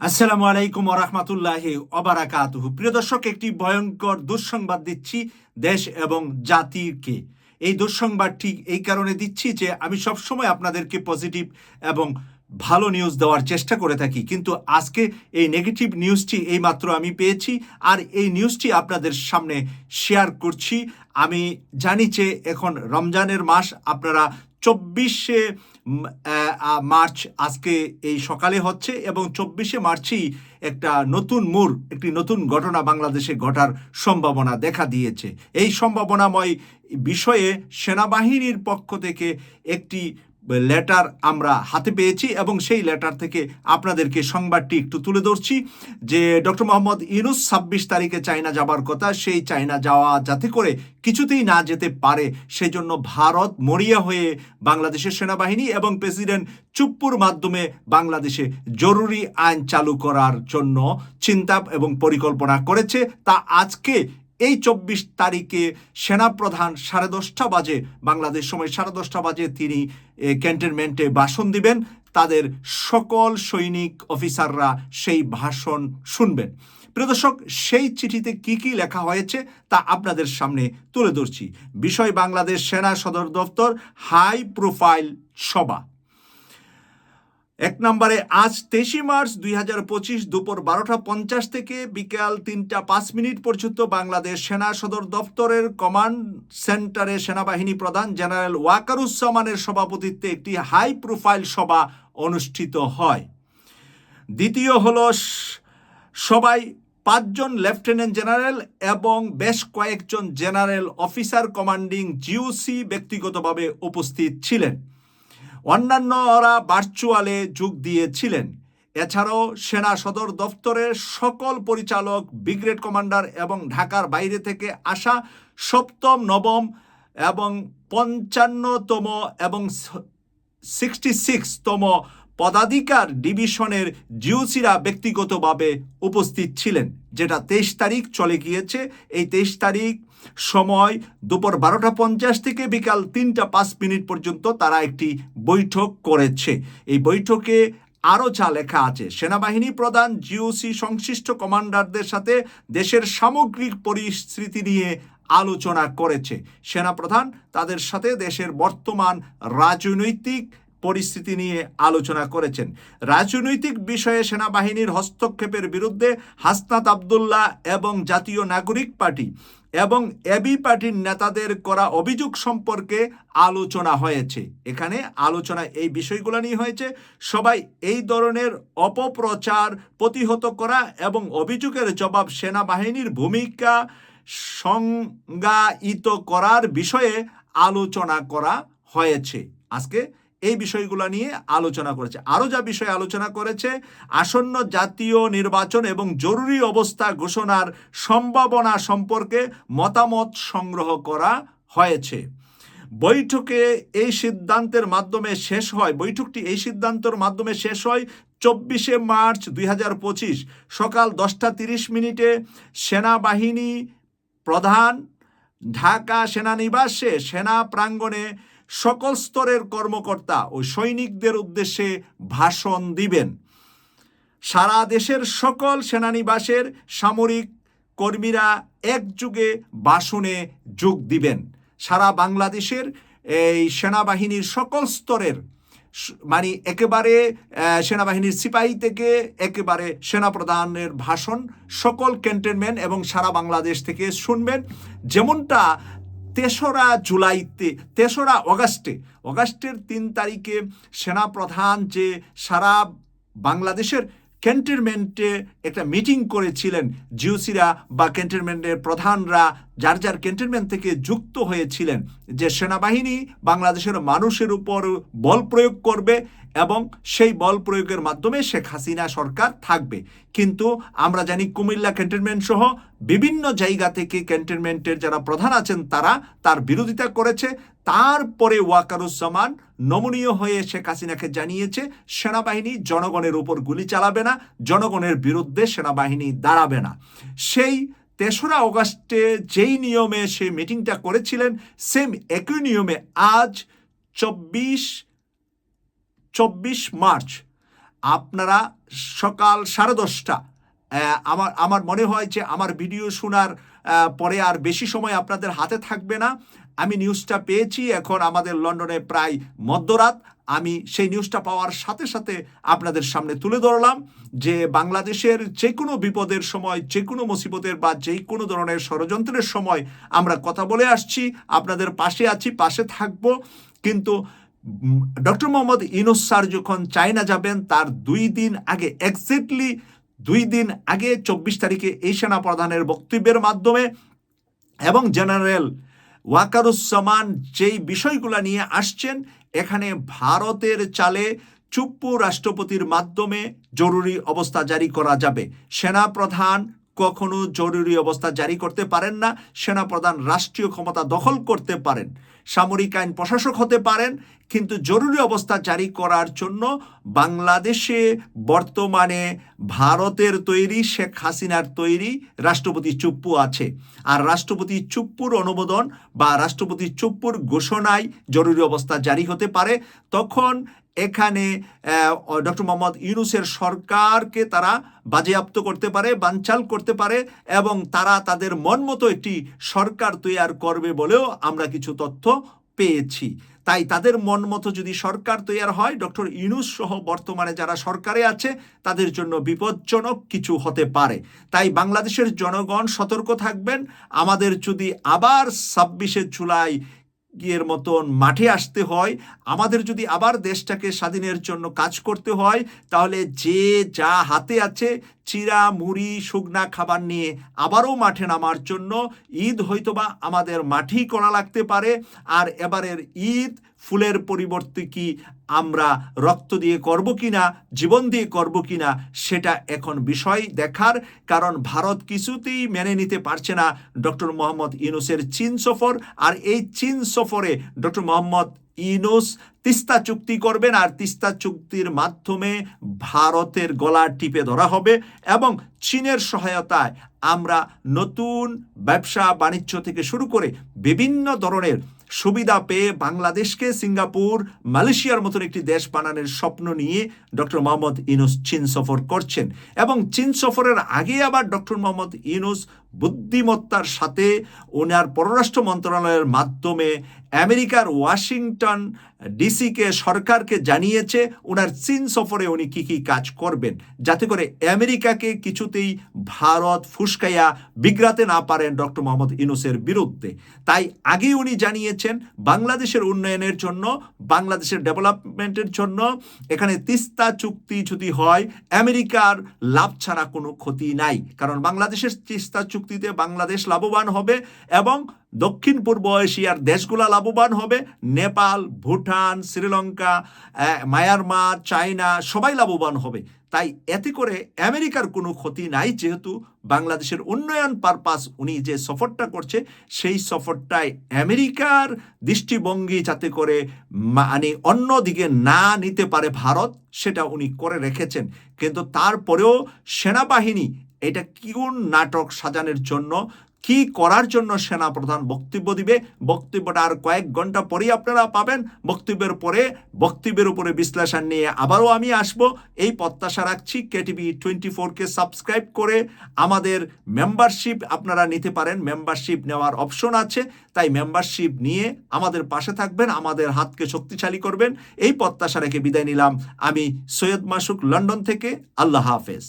আসসালামু আলাইকুম ওরহমতুল্লাহ অবারাকাতুহ প্রিয় দর্শক, একটি ভয়ঙ্কর দুঃসংবাদ দিচ্ছি দেশ এবং জাতিকে। এই দুঃসংবাদটি এই কারণে দিচ্ছি যে, আমি সবসময় আপনাদেরকে পজিটিভ এবং ভালো নিউজ দেওয়ার চেষ্টা করে থাকি। কিন্তু আজকে এই নেগেটিভ নিউজটি এইমাত্র আমি পেয়েছি আর এই নিউজটি আপনাদের সামনে শেয়ার করছি। আমি জানি যে, এখন রমজানের মাস, আপনারা চব্বিশে মার্চ আজকে এই সকালে হচ্ছে এবং চব্বিশে মার্চই একটা নতুন মোড়, একটি নতুন ঘটনা বাংলাদেশে ঘটার সম্ভাবনা দেখা দিয়েছে। এই সম্ভাবনাময় বিষয়ে সেনাবাহিনীর পক্ষ থেকে একটি লেটার আমরা হাতে পেয়েছি এবং সেই লেটার থেকে আপনাদেরকে সংবাদটি একটু তুলে ধরছি যে ডক্টর মোহাম্মদ ইউনুস ছাব্বিশ তারিখে চায়না যাবার কথা, সেই চায়না যাওয়া যাতে করে কিছুতেই না যেতে পারে সেই জন্য ভারত মরিয়া হয়ে বাংলাদেশের সেনাবাহিনী এবং প্রেসিডেন্ট চুপ্পুর মাধ্যমে বাংলাদেশে জরুরি আইন চালু করার জন্য চিন্তা এবং পরিকল্পনা করেছে। তা আজকে এই চব্বিশ তারিখে সেনাপ্রধান সাড়ে দশটা বাজে, বাংলাদেশ সময় সাড়ে দশটা বাজে তিনি ক্যান্টনমেন্টে ভাষণ দিবেন। তাদের সকল সৈনিক অফিসাররা সেই ভাষণ শুনবেন। প্রিয় দর্শক, সেই চিঠিতে কি কি লেখা হয়েছে তা আপনাদের সামনে তুলে ধরছি। বিষয় বাংলাদেশ সেনা সদর দপ্তর হাই প্রোফাইল সভা। এক নম্বরে, আজ তেইশে মার্চ দুই হাজার পঁচিশ দুপুর বারোটা পঞ্চাশ থেকে বিকাল তিনটা পাঁচ মিনিট পর্যন্ত বাংলাদেশ সেনা সদর দপ্তরের কমান্ড সেন্টারে সেনাবাহিনী প্রধান জেনারেল ওয়াকারুজ্জামানের সভাপতিত্বে একটি হাই প্রোফাইল সভা অনুষ্ঠিত হয়। দ্বিতীয় হল, সবাই পাঁচজন লেফটেন্যান্ট জেনারেল এবং বেশ কয়েকজন জেনারেল অফিসার কমান্ডিং জিওসি ব্যক্তিগতভাবে উপস্থিত ছিলেন। অন্যান্য ওরা ভার্চুয়ালে যোগ দিয়েছিলেন। এছাড়াও সেনা সদর দপ্তরের সকল পরিচালক, ব্রিগেড কমান্ডার এবং ঢাকার বাইরে থেকে আসা সপ্তম, নবম এবং পঞ্চান্নতম এবং সিক্সটি সিক্সতম পদাধিকার ডিভিশনের জিওসিরা ব্যক্তিগতভাবে উপস্থিত ছিলেন, যেটা তেইশ তারিখ চলে গিয়েছে। এই তেইশ তারিখ সময় দুপুর বারোটা পঞ্চাশ থেকে বিকাল তিনটা পাঁচ মিনিট পর্যন্ত তারা একটি বৈঠক করেছে। এই বৈঠকে আরও যা লেখা আছে, সেনাবাহিনী প্রধান, জিওসি সংশ্লিষ্ট কমান্ডারদের সাথে দেশের সামগ্রিক পরিস্থিতি নিয়ে আলোচনা করেছে। সেনাপ্রধান তাদের সাথে দেশের বর্তমান রাজনৈতিক পরিস্থিতি নিয়ে আলোচনা করেছেন। রাজনৈতিক বিষয়ে সেনাবাহিনীর হস্তক্ষেপের বিরুদ্ধে হাসনাত আবদুল্লাহ এবং জাতীয় নাগরিক পার্টি এবং এবি পার্টির নেতাদের করা অভিযোগ সম্পর্কে আলোচনা হয়েছে। এখানে আলোচনা এই বিষয়গুলো নিয়ে হয়েছে, সবাই এই ধরনের অপপ্রচার প্রতিহত করা এবং অভিযোগের জবাব সেনাবাহিনীর ভূমিকা সংজ্ঞায়িত করার বিষয়ে আলোচনা করা হয়েছে। আজকে এই বিষয়গুলো নিয়ে আলোচনা করেছে। আরও যা বিষয়ে আলোচনা করেছে, আসন্ন জাতীয় নির্বাচন এবং জরুরি অবস্থা ঘোষণার সম্ভাবনা সম্পর্কে মতামত সংগ্রহ করা হয়েছে। বৈঠকে এই সিদ্ধান্তের মাধ্যমে শেষ হয়, বৈঠকটি এই সিদ্ধান্তের মাধ্যমে শেষ হয় চব্বিশে মার্চ দুই হাজার পঁচিশ সকাল দশটা তিরিশ মিনিটে সেনাবাহিনী প্রধান ঢাকা সেনানিবাসে সেনা প্রাঙ্গণে সকল স্তরের কর্মকর্তা ও সৈনিকদের উদ্দেশ্যে ভাষণ দিবেন। সারা দেশের সকল সেনানিবাসের সামরিক কর্মীরা একযুগে ভাষণে যোগ দিবেন। সারা বাংলাদেশের এই সেনাবাহিনীর সকল স্তরের মানে একেবারে সেনাবাহিনীর সিপাহী থেকে একেবারে সেনাপ্রধানের ভাষণ সকল ক্যান্টনমেন্ট এবং সারা বাংলাদেশ থেকে শুনবেন। যেমনটা তেসরা জুলাইতে, তেসরা অগাস্টে, অগাস্টের তিন তারিখে সেনাপ্রধান যে সারা বাংলাদেশের ক্যান্টনমেন্টে একটা মিটিং করেছিলেন, জিওসিরা বা ক্যান্টনমেন্টের প্রধানরা, যার যার ক্যান্টনমেন্ট থেকে যুক্ত হয়েছিলেন, যে সেনাবাহিনী বাংলাদেশের মানুষের উপর বল প্রয়োগ করবে এবং সেই বল প্রয়োগের মাধ্যমে শেখ হাসিনা সরকার থাকবে। কিন্তু আমরা জানি কুমিল্লা ক্যান্টনমেন্ট সহ বিভিন্ন জায়গা থেকে ক্যান্টনমেন্টের যারা প্রধান আছেন তারা তার বিরোধিতা করেছে। তারপরে ওয়াকারুজ্জামান নমনীয় হয়ে শেখ হাসিনাকে জানিয়েছে, সেনাবাহিনী জনগণের উপর গুলি চালাবে না, জনগণের বিরুদ্ধে সেনাবাহিনী দাঁড়াবে না। সেই তেসরা অগাস্টে যেই নিয়মে সে মিটিংটা করেছিলেন সেম একই নিয়মে আজ চব্বিশ চব্বিশ মার্চ। আপনারা সকাল সাড়ে দশটা আমার আমার মনে হয় যে আমার ভিডিও শোনার পরে আর বেশি সময় আপনাদের হাতে থাকবে না। আমি নিউজটা পেয়েছি, এখন আমাদের লন্ডনে প্রায় মধ্যরাত। আমি সেই নিউজটা পাওয়ার সাথে সাথে আপনাদের সামনে তুলে ধরলাম যে বাংলাদেশের যে কোনো বিপদের সময়, যে কোনো মুসিবতের বা যে কোনো ধরনের ষড়যন্ত্রের সময় আমরা কথা বলে আসছি। আপনাদের পাশে আছি, পাশে থাকব। কিন্তু ডক্টর মোহাম্মদ ইনুস স্যার যখন চায়না যাবেন, তার দুই দিন আগে এক্স্যাক্টলি দুই দিন আগে, চব্বিশ তারিখে এই সেনা প্রধানের বক্তব্যের মাধ্যমে এবং জেনারেল ওয়াকারুজ্জামান যেই বিষয়গুলো নিয়ে আসছেন, এখানে ভারতের চালে চুপ্পু রাষ্ট্রপতির মাধ্যমে জরুরি অবস্থা জারি করা যাবে। সেনা প্রধান কখনো জরুরি অবস্থা জারি করতে পারেন না, সেনা প্রধান রাষ্ট্রীয় ক্ষমতা দখল করতে পারেন। সামরিক আইন প্রশাসক হতে পারেন, কিন্তু জরুরি অবস্থা জারি করার জন্য বাংলাদেশে বর্তমানে ভারতের তৈরি, শেখ হাসিনার তৈরি রাষ্ট্রপতি চুপ্পু আছে। আর রাষ্ট্রপতি চুপ্পুর অনুমোদন বা রাষ্ট্রপতি চুপ্পুর ঘোষণায় জরুরি অবস্থা জারি হতে পারে। তখন এখানে ডক্টর মোহাম্মদ ইউনুসের সরকারকে তারা বাজেয়াপ্ত করতে পারে, বানচাল করতে পারে এবং তারা তাদের মন মতো একটি সরকার তৈয়ার করবে বলেও আমরা কিছু তথ্য পেয়েছি। তাই তাদের মন মতো যদি সরকার তৈয়ার হয়, ডক্টর ইউনুস সহ বর্তমানে যারা সরকারে আছে, তাদের জন্য বিপজ্জনক কিছু হতে পারে। তাই বাংলাদেশের জনগণ সতর্ক থাকবেন। আমাদের যদি আবার ছাব্বিশে জুলাই এর মতন মাঠে আসতে হয়। আমাদের যদি আবার দেশটাকে স্বাধীনের জন্য কাজ করতে হয়, তাহলে যে যা হাতে আছে চিরা মুড়ি শুকনা খাবার নিয়ে আবারও মাঠে নামার জন্য ঈদ হয়তোবা আমাদের মাঠেই করা লাগতে পারে। আর এবারের ঈদ ফুলের পরিবর্তে কি আমরা রক্ত দিয়ে করব কি না জীবন দিয়ে করব কি না সেটা এখন বিষয় দেখার। কারণ ভারত কিছুতেই মেনে নিতে পারছে না ডক্টর মোহাম্মদ ইউনুসের চীন সফর। আর এই চীন সফরে ডক্টর মোহাম্মদ ইনুস তিস্তা চুক্তি করবেন আর তিস্তা চুক্তির মাধ্যমে ভারতের গলা টিপে ধরা হবে এবং চীনের সহায়তায় আমরা নতুন ব্যবসা বাণিজ্য থেকে শুরু করে বিভিন্ন ধরনের সুবিধা পেয়ে বাংলাদেশকে সিঙ্গাপুর, মালয়েশিয়ার মতন একটি দেশ বানানোর স্বপ্ন নিয়ে ডক্টর মোহাম্মদ ইনুস চীন সফর করছেন। এবং চীন সফরের আগে আবার ডক্টর মোহাম্মদ ইনুস বুদ্ধিমত্তার সাথে ওনার পররাষ্ট্র মন্ত্রণালয়ের মাধ্যমে আমেরিকার ওয়াশিংটন ডিসিকে সরকারকে জানিয়েছে, ওনার চীন সফরে উনি কি কি কাজ করবেন, যাতে করে আমেরিকাকে কিছুতেই ভারত ফুসকাইয়া বিগ্রাতে না পারেন ডক্টর মোহাম্মদ ইনুসের বিরুদ্ধে। তাই আগেই উনি জানিয়েছেন, বাংলাদেশের উন্নয়নের জন্য, বাংলাদেশের ডেভেলপমেন্টের জন্য এখানে তিস্তা চুক্তি যদি হয়, আমেরিকার লাভ ছাড়া কোনো ক্ষতি নাই। কারণ বাংলাদেশের তিস্তা চুক্তিতে বাংলাদেশ লাভবান হবে এবং দক্ষিণ পূর্ব এশিয়ার দেশগুলা লাভবান হবে। নেপাল, ভুটান, শ্রীলঙ্কা মায়ানমার, চায়না সবাই লাভবান হবে। তাই এতে করে আমেরিকার কোনো ক্ষতি নাই, যেহেতু বাংলাদেশের উন্নয়ন পারপাস উনি যে সফরটা করছে, সেই সফরটায় আমেরিকার দৃষ্টিভঙ্গি যাতে করে মানে অন্যদিকে না নিতে পারে ভারত, সেটা উনি করে রেখেছেন। কিন্তু তারপরেও সেনাবাহিনী এটা কোন নাটক সাজানোর জন্য, কি করার জন্য সেনা প্রধান বক্তব্য দিবে? বক্তব্যটা আর কয়েক ঘণ্টা পরেই আপনারা পাবেন। বক্তব্যের পরে, বক্তব্যের উপরে বিশ্লেষণ নিয়ে আবারও আমি আসব। এই প্রত্যাশা রাখছি। কেটিভি টোয়েন্টি ফোরকে সাবস্ক্রাইব করে আমাদের মেম্বারশিপ আপনারা নিতে পারেন। মেম্বারশিপ নেওয়ার অপশন আছে। তাই মেম্বারশিপ নিয়ে আমাদের পাশে থাকবেন, আমাদের হাতকে শক্তিশালী করবেন। এই প্রত্যাশা রেখে বিদায় নিলাম। আমি সৈয়দ মাসুক, লন্ডন থেকে। আল্লাহ হাফেজ।